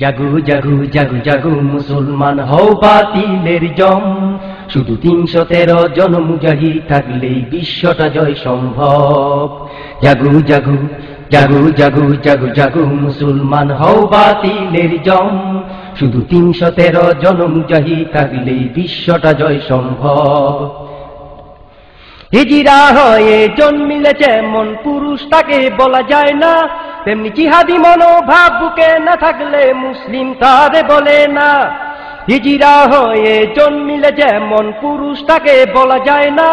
জাগু জাগু জাগু জাগু, মুসলমান হও বাতিলের জম। শুধু তিনশো তেরো জন মুজাহি থাকলেই বিশ্বটা জয় সম্ভব। জাগু জাগু জাগু জাগু জাগু জাগু, মুসলমান হও বাতিলের জম। শুধু তিনশো তেরো জন মুজাহি থাকলেই বিশ্বটা জয় সম্ভব। হিজিরা হয়ে জন্মিলে যেমন পুরুষ তাকে বলা যায় না। তেমনি জিহাদি মনোভাব বুকে না থাকলে মুসলিম তারে বলে না। হিজিরা হয়ে জন্মিলে যেমন পুরুষ, তাকে বলা যায় না।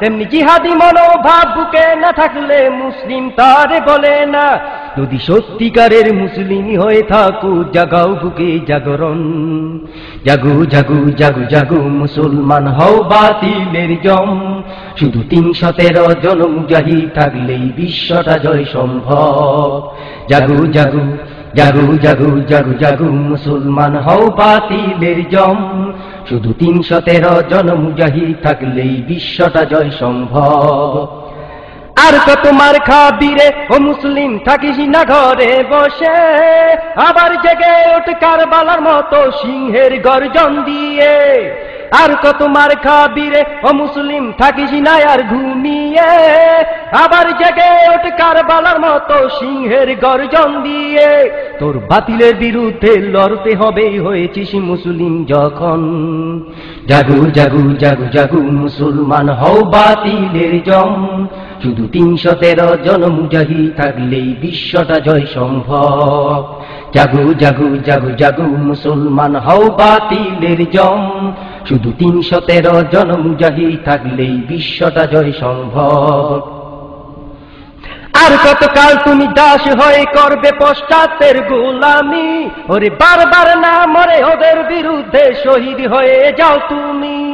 তেমনি জিহাদি মনোভাব বুকে না থাকলে মুসলিম তারে বলে না। যদি সত্যিকারের মুসলিম হয়ে থাকু, জাগাও বুকে জাগরণ। জাগু জাগু জাগু জাগু, মুসলমান হও বাতিলের জম। শুধু তিনশো তেরো জন মুজাহি থাকলেই বিশ্বটা জয় সম্ভব। জাগু জাগু জাগু জাগু জাগু জাগু, মুসলমান হও বাতিলের জম। শুধু তিনশো তেরো জন মুজাহিদ থাকলেই বিশ্বটা জয় সম্ভব। আর কত মার খাবিরে ও মুসলিম থাকিস না ঘরে বসে। আবার জেগে ওঠ কারবালার মতো সিংহের গর্জন দিয়ে। আর কত মার খাবিরে ও মুসলিম থাকিস না আর ঘুমিয়ে। আবার জেগে ওঠ কারবালার মতো সিংহের গর্জন দিয়ে। তোর বাতিলের বিরুদ্ধে লড়তে হবে, হয়েছিস মুসলিম যখন। জাগু জাগু জাগু জাগু, মুসলমান হও বাতিলের জম। শুধু তিনশো তেরো জন মুজাহি থাকলেই বিশ্বটা জয় সম্ভব। জাগু জাগু জাগু জাগু, মুসলমান হও বাতিলের জম। শুধু তিনশো তেরো জন মুজাহি থাকলেই বিশ্বটা জয় সম্ভব। আর কতকাল তুমি দাস হয়ে করবে পশ্চাতের গোলামি। ওরে বারবার না মরে ওদের বিরুদ্ধে শহীদ হয়ে যাও তুমি।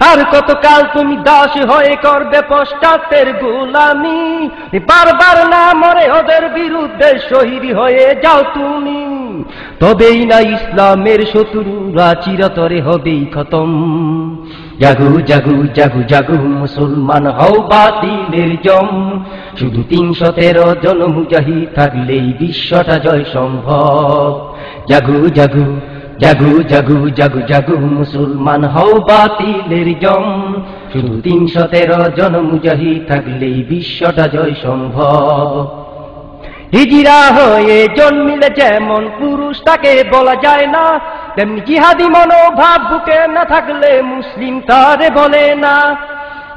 আর কতকাল তুমি দাস হয়ে করবে পশ্চাতের গোলামি? বারবার না মরে ওদের বিরুদ্ধে শহীদ হয়ে যাও তুমি। তবেই না ইসলামের শত্রুরা চিরতরে হবেই খতম। জাগু জাগু জাগু জাগু, মুসলমান হও বাতিলের জম। শুধু তিনশো তেরো জন মুজাহি থাকলেই বিশ্বটা জয় সম্ভব। জাগু জাগু জাগু জাগু জাগু জাগু, মুসলমান হও বাতিলের জম। শুধু তিনশো তেরো জন মুজাহি থাকলেই বিশ্বটা জয় সম্ভব। হিজিরা হয়ে জন্মিলে যেমন পুরুষ, তাকে বলা যায় না। তেমনি জিহাদি মনোভাব বুকে না থাকলে মুসলিম তারে বলে না।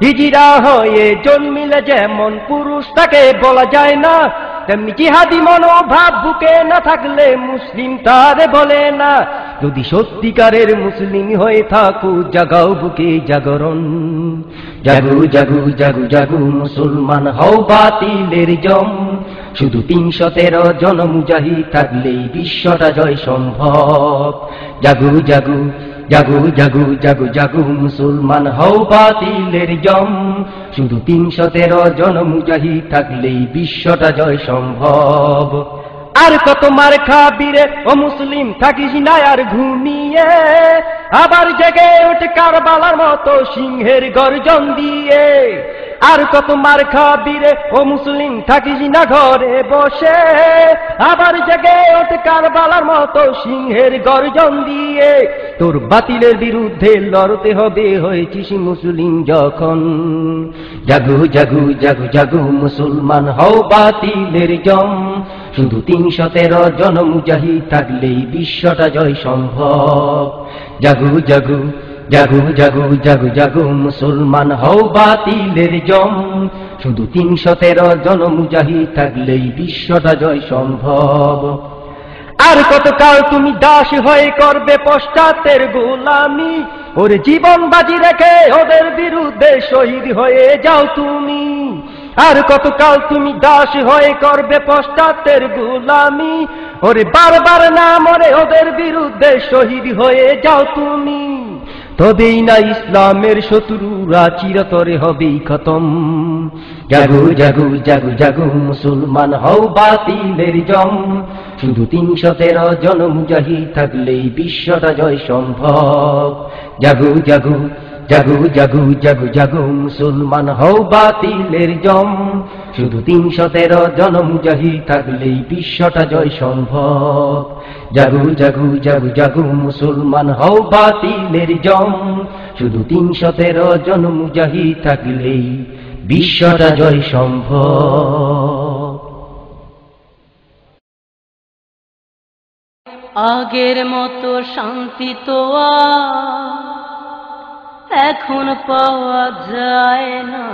হিজিরা হয়ে জন্মিলে যেমন পুরুষ, তাকে বলা যায় না। জিহাদি মনোভাব বুকে না থাকলে মুসলিম তারে বলে না। যদি সত্যিকারের মুসলিম হয়ে থাকু, জাগাও বুকে জাগরণ। জাগু জাগু জাগু জাগু, মুসলমান হও বাতিলের জম। শুধু তিনশো তেরো জন মুজাহি থাকলেই বিশ্বটা জয় সম্ভব। জাগু জাগু জাগু জাগু জাগু জাগু, মুসলমান হও বাতিলের জম। শুধু তিনশো তেরো জন মুজাহি থাকলেই বিশ্বটা জয় সম্ভব। আর কত মার খাবিরে ও মুসলিম থাকিস না আর ঘুমিয়ে, আবার জেগে ওঠ কারবালার মতো সিংহের গর্জন দিয়ে। আর কত মার খাবিরে, ও মুসলিম থাকিস না ঘরে বসে। আবার জেগে ওঠ কারবালার মতো সিংহের গর্জন দিয়ে। তোর বাতিলের বিরুদ্ধে লড়তে হবে, হয়েছিস মুসলিম যখন। জাগু জাগু জাগু জাগু, মুসলমান হও বাতিলের জম। শুধু তিনশো তেরো জন মুজাহি থাকলেই বিশ্বটা জয় সম্ভব। জাগু জাগু জাগু জাগু জাগু জাগু, মুসলমান হও বাতিলের জম। শুধু তিনশো তেরো জন মুজাহি থাকলেই বিশ্বটা জয় সম্ভব। আর কতকাল তুমি দাস হয়ে করবে পশ্চাতের গোলামি? ওর জীবন বাজি রেখে ওদের বিরুদ্ধে শহীদ হয়ে যাও তুমি। আর কতকাল তুমি দাস হয়ে করবে পশ্চাতের গোলামি? ওরে বারবার না মরে ওদের বিরুদ্ধে শহীদ হয়ে যাও তুমি। তবেই না ইসলামের শত্রুরা চিরতরে হবেই খতম। জাগু জাগু জাগু জাগু, মুসলমান হও বাতিলের জম। শুধু তিনশো তেরো জন মুজাহি থাকলেই বিশ্বটা জয় সম্ভব। জাগু জাগু জাগু জাগু জাগু জাগু, মুসলমান হও বাতিলের জম। শুধু তিনশো তেরো জন মুজাহিদ থাকলেই বিশ্বটা জয় সম্ভব। জাগু জাগু জাগু জাগু, মুসলমান হও বাতিলের জম। শুধু তিনশো তেরো জন মুজাহিদ থাকলেই বিশ্বটা জয় সম্ভব। আগের মতো শান্তি তো এখন পাওয়া যায় না।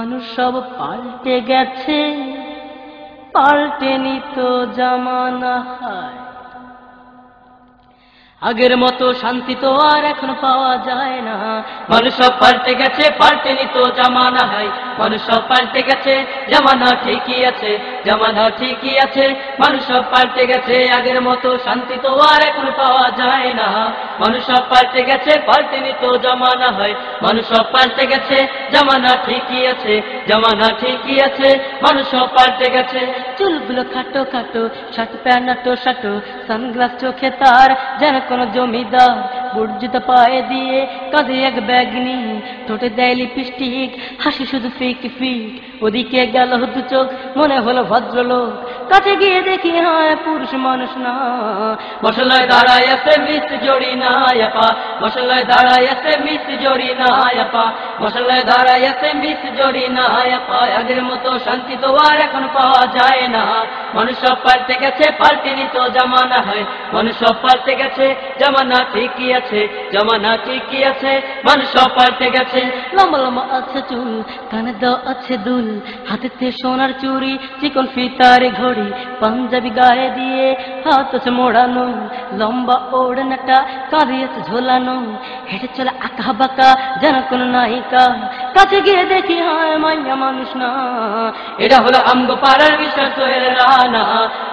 মানুষ সব পাল্টে গেছে পাল্টে নিত জামানা হায়। আগের মতো শান্তি তো আর এখন পাওয়া যায় না। মানুষ সব পাল্টে গেছে পাল্টে নিত জামানা হয়। মানুষ সব পাল্টে গেছে, জামানা ঠিকই আছে। জামানা ঠিকই আছে, মানুষ সব পাল্টে গেছে, আগের মতো শান্তি তো আর এখন পাওয়া যায় না। মানুষ সব পাল্টে গেছে পাল্টেনি তো জমানা হয়। মানুষ সব পাল্টে গেছে, জামানা ঠিকই আছে, জামানা ঠিকই আছে, মানুষ সব পাল্টে গেছে। চুলগুলো খাটো খাটো, শার্ট প্যান্ট শাটো, সানগ্লাস চোখে তার, যেন কোনো জমিদার বুট পায়ে দিয়ে কাঁধে এক ব্যাগ নিয়ে ঠোঁটে দেয় লিপস্টিক, হাসি শুধু ফিক ফিক। ওদিকে গেল দু চোখ, মনে হলো ভদ্রলোক। কাছে গিয়ে দেখি হ্যাঁ পুরুষ মানুষ না। মশলায় দাঁড়ায় আছে মিস জড়ি না আপা মশলায় দাঁড়ায় আছে মিস জড়ি না আপা মশলায় দাঁড়ায় আছে মিস জড়ি না আপা আগের মতো শান্তি তো আর এখন পাওয়া যায় না। মানুষ সব পাল্টে গেছে পাল্টেনি তো জামানা হয়। মানুষ সব পাল্টে গেছে, জামানা ঠিকই আছে, জামানা ঠিকই আছে। মানুষ সব পাল্টে গেছে, লম্বা লম্বা আছে চুল, কানে দাও আছে দুল, হাতেতে সোনার চুরি চিকন ফিতারে ঘড়ি, পাঞ্জাবি গায়ে দিয়ে হাত আছে মোড়ানো লম্বা ওড়নাটা কাঁধে আছে ঝোলানো। হেঁটে চলে আঁকা বাঁকা যেন কোন নায়িকা। কাছে গিয়ে দেখি, হয়, মাইয়া মানুষ না। এটা হলো আমগো পাড়ার বিশ্বাস রানা।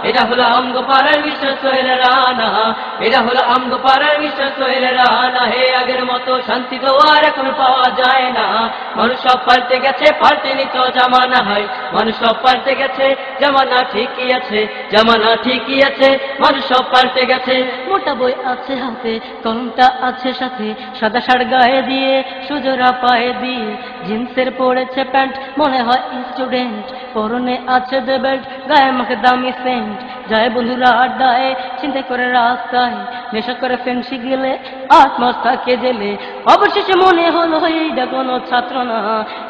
এটা হলো আমগো পাড়ার বিশ্বাস সোহেল রানা। এটা হলো আমগো পাড়ার বিশ্বাস সোহেল রানা। হে আগের মতো শান্তি তো আর এখন পাওয়া যায় না। মানুষ সব পাল্টে গেছে পাল্টেনি তো জামানা হয়। মানুষ সব পাল্টে গেছে, জামানা ঠিকই আছে, জামানা ঠিকই আছে। মানুষ সব পাল্টে গেছে। মোটা বই আছে হাতে, কলমটা আছে সাথে। সাদা শাড় গায়ে দিয়ে সুজোরা পায়ে দিয়ে। জিন্সের পড়েছে প্যান্ট, মনে হয় স্টুডেন্ট পরনে আছে দে বেল্ট গায়ে মাখে দামি সেন্ট যায় বন্ধুরা আড্ডায় চিন্তা করে রাস্তায়। নেশা করে ফেন্সি গেলে আট মাস থাকে জেলে? অবশেষে মনে হলো এইটা কোনো ছাত্র না।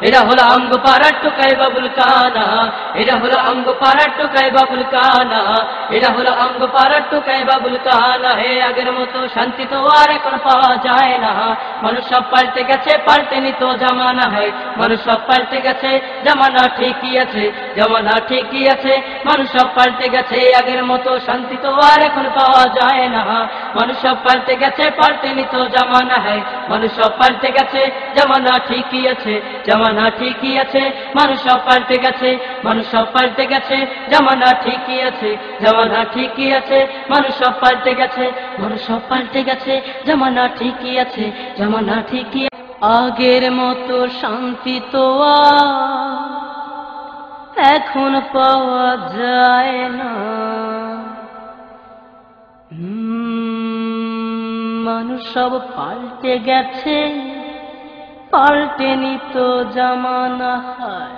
এটা হলো অঙ্গ পাড়ার টোকাই বাবুল কানা। এটা হলো অঙ্গ পাড়ার টোকাই বাবুল কানা। এটা হলো অঙ্গ পাড়ার টোকাই বাবুল কানা। হে আগের মতো শান্তি তো আর এখন পাওয়া যায় না। মানুষ সব পাল্টে গেছে পাল্টেনি তো জামানা হয় মানুষ সব পাল্টে গেছে, জামানা ঠিকই আছে। জামানা ঠিকই আছে, মানুষ সব পাল্টে গেছে, আগের মতো শান্তি তো আর এখন পাওয়া যায় না। মানুষ সব পাল্টে গেছে পাল্টেনি তো জামানা হয়। মানুষ সব পাল্টে গেছে জামানা ঠিকই আছে জামানা ঠিকই আছে, মানুষ সব পাল্টে গেছে, মানুষ সব পাল্টে গেছে জামানা ঠিকই আছে জমানা ঠিকই আছে, মানুষ সব পাল্টে গেছে, মানুষ সব পাল্টে গেছে জমানা ঠিকই আছে জমানা ঠিকই আগের মতো শান্তি তো আর এখন পাওয়া যায় না। মানুষ সব পাল্টে গেছে পাল্টে নিত জামানা হয়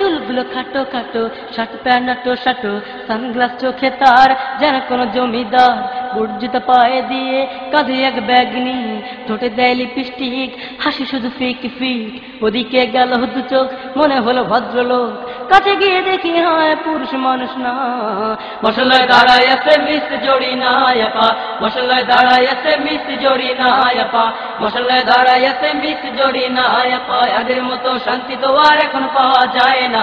চুলগুলো খাটো খাটো শার্ট প্যান্ট শাটো সানগ্লাস চোখে তার, যেন কোনো জমিদার বুট পায়ে দিয়ে কাঁধে এক ব্যাগ নিয়ে ঠোঁটে দেয় লিপস্টিক হাসি শুধু ফিক ফিক ওদিকে গেল দু চোখ, মনে হলো ভদ্রলোক, কাছে গিয়ে দেখি হয় পুরুষ মানুষ না। মশলায় দাঁড়ায় আছে মিস জড়ি না আপা মশলায় দাঁড়ায় আছে মিস জড়ি না আপা মশলায় দাঁড়াইয়াছে মিস জড়ি না আগের মতো শান্তি তো আর এখন পাওয়া যায় না।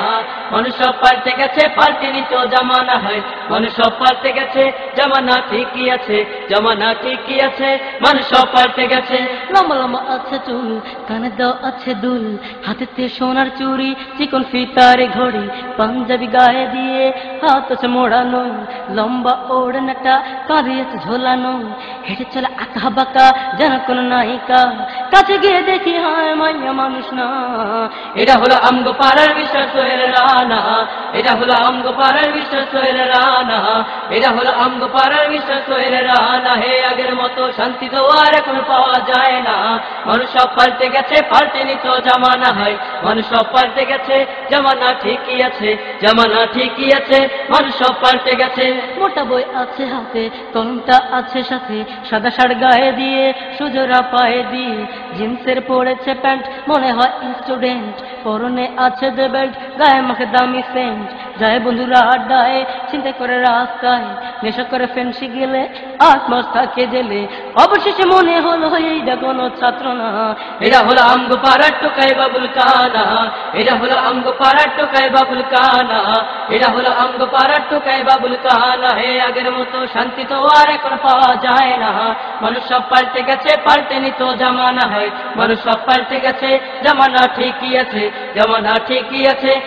মানুষ সব পাল্টে গেছে পাল্টে নিত জামানা হয়। মানুষ সব পাল্টে গেছে, জামানা ঠিকই আছে, জামানা ঠিকই আছে। মানুষ পাল্টে গেছে, লম্বা লম্বা আছে চুল, কানে দাও আছে দুল, হাতেতে সোনার চুড়ি, চিকন ফিতারে ঘড়ি, পাঞ্জাবি গায়ে দিয়ে হাত আছে মোড়ানো, লম্বা ওড়নাটা কাঁধে ঝোলানো। হেঁটে চলে আঁকা বাঁকা যেন কোন নায়িকা কাছে গিয়ে দেখি, হায় মাইয়া মানুষ না। এটা হলো আমগো পাড়ার বিশ্বাস, সোহেল রানা। এটা হলো আমগো পাড়ার বিশ্বাস, সোহেল রানা। এটা হলো আমগো পাড়ার বিশ্বাস, সোহেল রানা। হে আগের মতো শান্তি তো আর এখন পাওয়া যায় না। মানুষ সব পাল্টে গেছে, পাল্টে নিত জামানা হয়। মানুষ সব পাল্টে গেছে, জামানা ঠিকই আছে, জামানা ঠিকই আছে। মানুষ সব পাল্টে গেছে। মোটা বই আছে হাতে, কলমটা আছে সাথে। সাদা শাড় গায়ে দিয়ে সুজোরা পায়ে দিয়ে। জিন্সের পরেছে প্যান্ট, মনে হয় স্টুডেন্ট পরনে আছে দে বেল্ট গায়ে মাখে দামি সেন্ট যায় বন্ধুরা আড্ডায়, চিন্তা করে রাস্তায়। নেশা করে ফেন্সি গেলে আট মাস থাকে জেলে? অবশেষে মনে হলো এইটা কোনো ছাত্র না। এটা হলো আমগো পাড়ার টোকাই বাবুল কানা। এটা হলো আমগো পাড়ার টোকাই বাবুল কানা। এটা হলো আমগো পাড়ার টোকাই বাবুল কানা। হে আগের মতো শান্তি তো আর এখন পাওয়া যায় না। মানুষ সব পাল্টে গেছে, পাল্টে নিত জামানা। হয় মানুষ সব পাল্টে গেছে, জামানা ঠিকই আছে, জামানা ঠিকই আছে।